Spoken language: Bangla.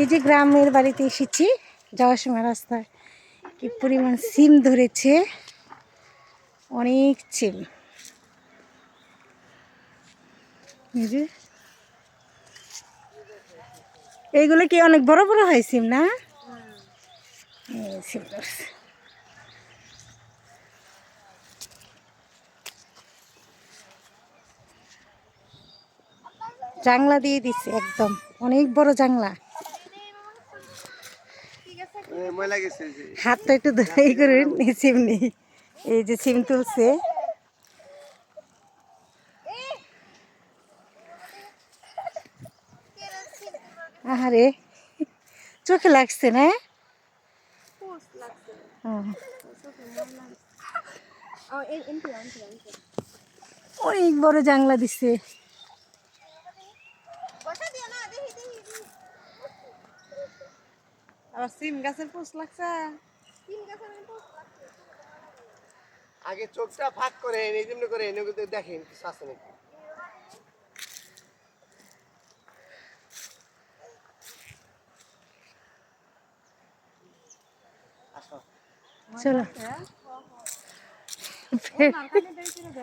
এই যে গ্রামের বাড়িতে এসেছি, যাওয়ার সময় রাস্তায় কি পরিমাণ সিম ধরেছে, অনেক সিম। এইগুলো কি অনেক বড় বড় হয় সিম না? সিম জাংলা দিয়ে দিচ্ছে একদম, অনেক বড় জাংলা। হাতটা একটু ধরে করে সিম নেই এই যে সিম তুলছে। আহারে, চোখে লাগছে না। অনেক বড় জাংলা দিছে। আবার সিম গাছের পোষ লাগছে। আগে চোখটা ফাঁক করে এই জন্য করে এনে দেখেন কিছু আছে নাকি? চলো।